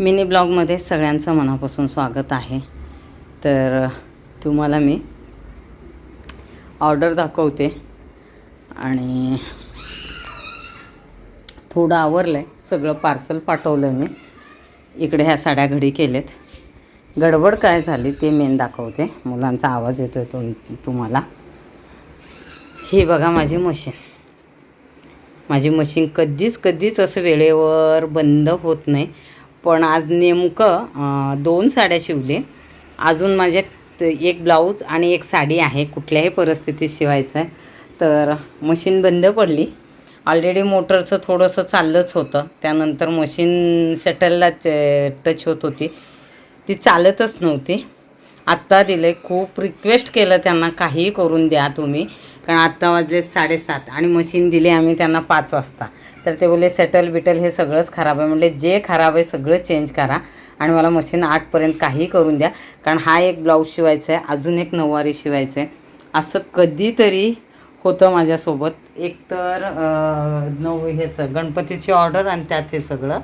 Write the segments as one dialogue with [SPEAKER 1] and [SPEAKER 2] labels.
[SPEAKER 1] Mini ब्लॉगमध्ये सगळ्यांचं मनापासून स्वागत आहे. तर तुम्हाला मी ऑर्डर दाखवते. आणि थोडं आवरलं आहे सगळं पार्सल पाठवलं आहे मी. इकडे ह्या साड्या घडी केलेत. गडबड काय झाली ते मेन दाखवते. मुलांचा आवाज येतो तुम तुम्हाला. ही बघा माझी मशीन. माझी मशीन कधीच कधीच असं वेळेवर बंद होत नाही. पण आज नेमकं दोन साड्या शिवले. अजून माझ्यात एक ब्लाऊज आणि एक साडी आहे कुठल्याही परिस्थितीत शिवायचं. आहे तर मशीन बंद पडली. ऑलरेडी मोटरचं थोडंसं चाललंच होतं. त्यानंतर मशीन शटलला टच होत होती. ती चालतच नव्हती. आत्ता दिले खूप रिक्वेस्ट केलं त्यांना काहीही करून द्या तुम्ही. कारण आत्ता वाजले साडेसात आणि मशीन दिली आम्ही त्यांना पाच वाजता. तर ते बोलले सेटल बिटल हे सगळंच खराब आहे. म्हणजे जे खराब आहे सगळं चेंज करा आणि मला मशीन आठपर्यंत काही करून द्या कारण हा एक ब्लाऊज शिवायचा आहे अजून एक नऊवारी शिवायचं आहे. असं कधीतरी होतं माझ्यासोबत. एक तर नऊ ह्याचं गणपतीची ऑर्डर आणि त्यात हे सगळं.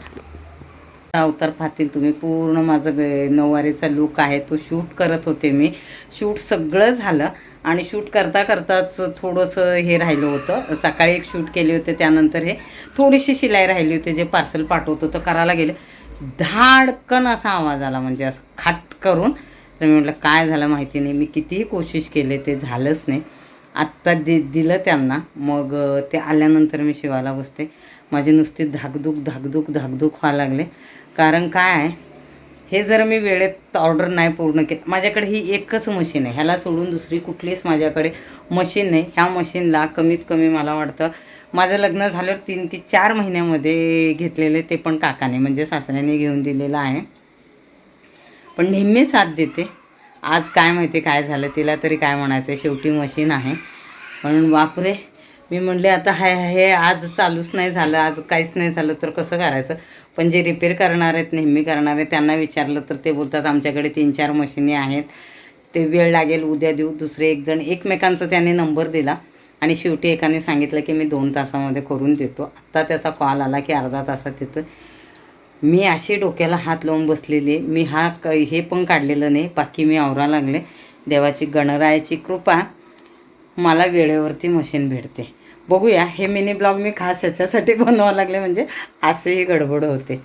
[SPEAKER 1] अवतार पाहतील तुम्ही पूर्ण माझं नऊवारीचा लुक आहे तो शूट करत होते मी. शूट सगळं झालं. आणि शूट करता करताच थोडंसं हे राहिलं होतं. सकाळी एक शूट केले होते त्यानंतर हे थोडीशी शिलाई राहिली होती जे पार्सल पाठवत होतं करायला गेलं. धाडकन असा आवाज आला म्हणजे असं खाट करून. तर मी म्हटलं काय झालं माहिती नाही मी कितीही कोशिश केले ते झालंच नाही. आत्ता दि दिलं त्यांना. मग ते आल्यानंतर मी शिवायला बसते. माझी नुसती धाकधूक धाकधूक धाकधूक व्हायला लागले. कारण काय आहे हे जर मी वेळेत ऑर्डर नाही पूर्ण केलं माझ्याकडे ही एकच मशीन आहे. ह्याला सोडून दुसरी कुठलीच माझ्याकडे मशीन नाही. ह्या मशीनला कमीत कमी मला वाटतं माझं लग्न झाल्यावर तीन ते चार महिन्यामध्ये घेतलेले ते पण काकाने म्हणजे सासऱ्याने घेऊन दिलेलं आहे. पण नेहमी साथ देते. आज काय माहिती काय झालं तिला तरी काय म्हणायचं आहे शेवटी मशीन आहे. म्हणून बापरे मी म्हणले आता हे हे आज चालूच नाही झालं आज काहीच नाही झालं तर कसं करायचं? पण जे रिपेअर करणार आहेत नेहमी करणार आहेत त्यांना विचारलं तर ते बोलतात आमच्याकडे तीन चार मशिनी आहेत. ते वेळ लागेल उद्या देऊ. दुसरे एक जण एकमेकांचा त्याने नंबर दिला आणि शेवटी एकाने सांगितलं की मी दोन तासामध्ये करून देतो. आत्ता त्याचा कॉल आला की अर्धा तासात येतो मी अशी डोक्याला हात लावून बसलेली आहे. मी हा क हे पण काढलेलं नाही बाकी मी आवरा लागले. देवाची गणरायाची कृपा मला वेळेवरती मशीन भेटते. बघूया. हे मिनी ब्लॉग मी खास ह्याच्यासाठी बनवावं लागले म्हणजे असेही गडबड होते.